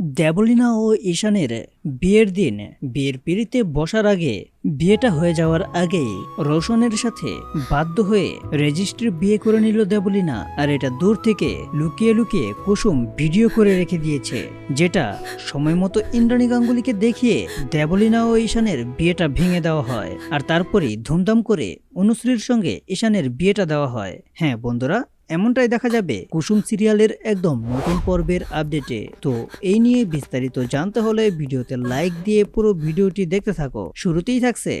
দেবলিনা ও ঈশানের বিয়ের দিন, বিয়ের পিড়িতে বসার আগে বিয়েটা হয়ে যাওয়ার আগেই রোশনের সাথে বাধ্য হয়ে রেজিস্ট্রি বিয়ে করে নিল দেবলিনা। আর এটা দূর থেকে লুকিয়ে লুকিয়ে কুসুম ভিডিও করে রেখে দিয়েছে, যেটা সময় মতো ইন্দ্রাণী গাঙ্গুলিকে দেখিয়ে দেবলিনা ও ঈশানের বিয়েটা ভেঙে দেওয়া হয়। আর তারপরেই ধুমধাম করে অনুশ্রীর সঙ্গে ঈশানের বিয়েটা দেওয়া হয়। হ্যাঁ বন্ধুরা এমনটাই দেখা যাবে কুসুম সিরিয়ালের একদম নতুন পর্বের আপডেটে। তো এই নিয়ে বিস্তারিত জানতে হলে ভিডিওতে লাইক দিয়ে পুরো ভিডিওটি দেখতে থাকো। শুরুতেই থাকছে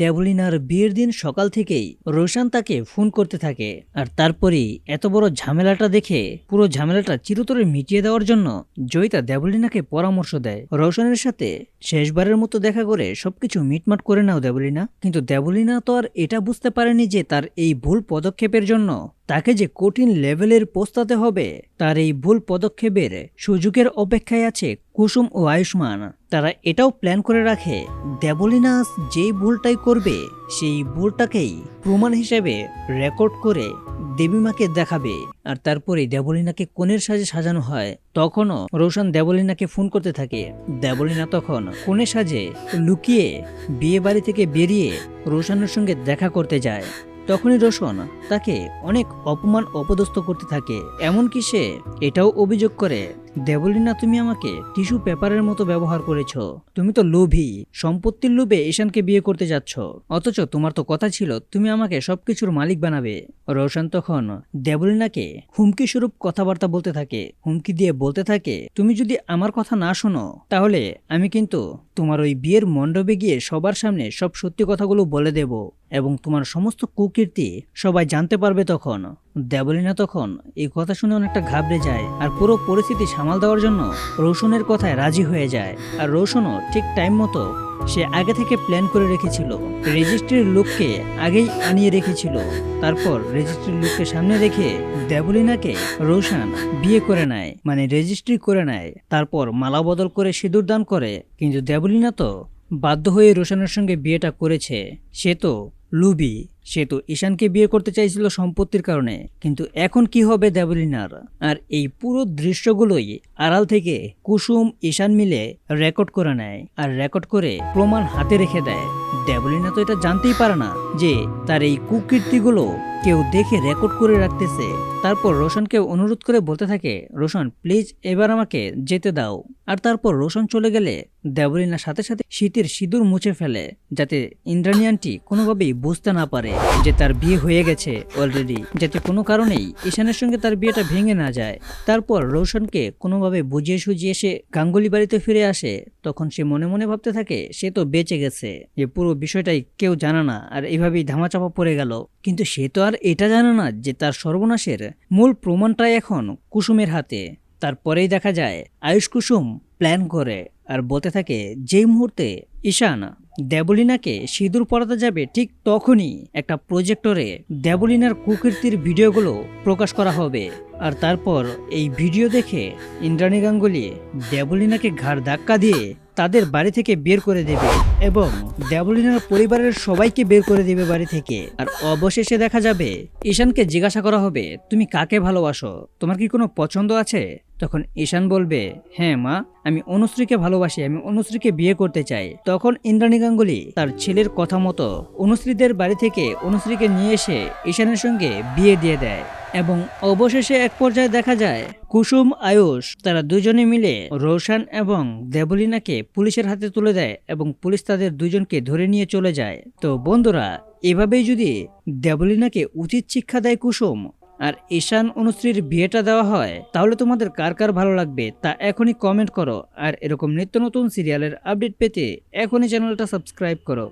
ডেভলিনার বিয়ের দিন সকাল থেকেই। রোশান তাকে ফোন করতে থাকে আর তারপরেই এত বড় ঝামেলাটা দেখে পুরো ঝামেলাটা চিরতরে মিটিয়ে দেওয়ার জন্য জয়িতা দেবলিনাকে পরামর্শ দেয়। রোশনের সাথে শেষবারের মতো দেখা করে সবকিছু মিটমাট করে নাও দেবলিনা কিন্তু দেবলিনা তো আর এটা বুঝতে পারেনি যে তার এই ভুল পদক্ষেপের জন্য তাকে যে কঠিন লেভেলের পোস্তাতে হবে, তার এই ভুল পদক্ষেপের সুযোগের অপেক্ষায় আছে কুসুম ও আয়ুষ্মান। তারা এটাও প্ল্যান করে রাখে, দেবলিনাস যেই ভুলটাই করবে, সেই ভুলটাকেই প্রমাণ হিসেবে রেকর্ড করে দেবীমাকে দেখাবে। আর তারপরে দেবলিনাকে কোণের সাজে সাজানো হয়। তখনও রোশন দেবলিনাকে ফোন করতে থাকে। দেবলিনা তখন কোণে সাজে লুকিয়ে বিয়ে বাড়ি থেকে বেরিয়ে রোশনের সঙ্গে দেখা করতে যায়। তখনই রোশন তাকে অনেক অপমান অপদস্থ করতে থাকে এমনকি সে এটাও অভিযোগ করে দেবলিনা তুমি আমাকে টিস্যু পেপারের মতো ব্যবহার করেছ। তুমি তো লোভী, সম্পত্তির লোভে ঈশানকে বিয়ে করতে যাচ্ছ। অথচ তোমার তো কথা ছিল, তুমি আমাকে সবকিছুর মালিক বানাবে। রোশন তখন দেবলিনাকে হুমকি স্বরূপ কথাবার্তা বলতে থাকে, হুমকি দিয়ে বলতে থাকে, তুমি যদি আমার কথা না শোনো, তাহলে আমি কিন্তু তোমার ওই বিয়ের মণ্ডপে গিয়ে সবার সামনে সব সত্যি কথাগুলো বলে দেব এবং তোমার সমস্ত কুকীর্তি সবাই জানতে পারবে তখন। দেবলিনা তখন? এই কথা শুনে অনেকটা ঘাবড়ে যায় আর পুরো পরিস্থিতি সামাল দেওয়ার জন্য রোশনের কথায় রাজি হয়ে যায়। আর রোশনও ঠিক টাইম মতো সে আগে থেকে প্ল্যান করে রেখেছিল। রেজিস্ট্রির লোককে আগেই আনিয়ে রেখেছিল। তারপর রেজিস্ট্রির লোককে সামনে রেখে দেবলিনাকে রোশন বিয়ে করে নেয়। মানে রেজিস্ট্রি করে নেয়। তারপর মালা বদল করে সিঁদুর দান করে। কিন্তু দেবলিনা তো বাধ্য হয়ে রোশনের সঙ্গে বিয়েটা করেছে। সে তো লুবি, সে তো ঈশানকে বিয়ে করতে চাইছিল সম্পত্তির কারণে, কিন্তু এখন কি হবে দেবলিনার? আর এই পুরো দৃশ্যগুলোই আড়াল থেকে কুসুম, ঈশান মিলে রেকর্ড করে নেয়, আর রেকর্ড করে প্রমাণ হাতে রেখে দেয়। দেবলিনা তো এটা জানতেই পারে না যে তার এই কুকীর্তিগুলো কেউ দেখে রেকর্ড করে রাখতেছে। তারপর রোশনকে অনুরোধ করে বলতে থাকে, রোশন প্লিজ এবার আমাকে যেতে দাও। আর তারপর রোশন চলে গেলে দেবলিনা সাথে সাথে শীতের সিঁদুর মুছে ফেলে, যাতে ইন্দ্রানিয়ানটি কোনোভাবেই বুঝতে না পারে যে তার বিয়ে হয়ে গেছে অলরেডি যাতে কোনো কারণেই ঈশানের সঙ্গে তার বিয়েটা ভেঙে না যায়। তারপর রোশনকে কোনোভাবে বুঝিয়ে সুঝিয়ে সে গাঙ্গুলি বাড়িতে ফিরে আসে। তখন সে মনে মনে ভাবতে থাকে, সে তো বেঁচে গেছে। যে পুরো বিষয়টাই কেউ জানে না, আর এইভাবেই ধামাচাপা পড়ে গেল। কিন্তু সে তো আর এটা জানে না যে তার সর্বনাশের মূল প্রমাণটাই এখন কুসুমের হাতে। তারপরেই দেখা যায়, আয়ুষ কুসুম প্ল্যান করে আর বলতে থাকে, যেই মুহূর্তে ঈশান দেবলিনাকে সিঁদুর পরাতে যাবে, ঠিক তখনই একটা প্রজেক্টরে দেবলিনার কুকীর্তির ভিডিওগুলো প্রকাশ করা হবে। আর তারপর এই ভিডিও দেখে ইন্দ্রাণী গাঙ্গুলি দেবলিনাকে ঘাড় ধাক্কা দিয়ে তাদের বাড়ি থেকে বের করে দেবে এবং দেবলিনার পরিবারের সবাইকে বের করে দেবে বাড়ি থেকে। আর অবশেষে দেখা যাবে, ঈশানকে জিজ্ঞাসা করা হবে, তুমি কাকে ভালোবাসো? তোমার কি কোনো পছন্দ আছে? তখন ঈশান বলবে হ্যাঁ মা, আমি অনুশ্রীকে ভালোবাসি, আমি অনুশ্রীকে বিয়ে করতে চাই। তখন ইন্দ্রাণী গাঙ্গুলি তার ছেলের কথা মতো অনুশ্রীদের বাড়ি থেকে অনুশ্রীকে নিয়ে এসে ঈশানের সঙ্গে বিয়ে দিয়ে দেয়। এবং অবশেষে এক পর্যায়ে দেখা যায়, কুসুম, আয়ুষ, তারা দুজনে মিলে রোশান এবং দেবলিনাকে পুলিশের হাতে তুলে দেয় এবং পুলিশ তাদের দুজনকে ধরে নিয়ে চলে যায়। তো বন্ধুরা, এভাবেই যদি দেবলিনাকে উচিত শিক্ষা দেয় কুসুম আর ঈশান অনুশ্রীর বিয়েটা দেওয়া হয়, তাহলে তোমাদের কার কার ভালো লাগবে তা এখনই কমেন্ট করো। আর এরকম নিত্য নতুন সিরিয়ালের আপডেট পেতে এখনই চ্যানেলটা সাবস্ক্রাইব করো।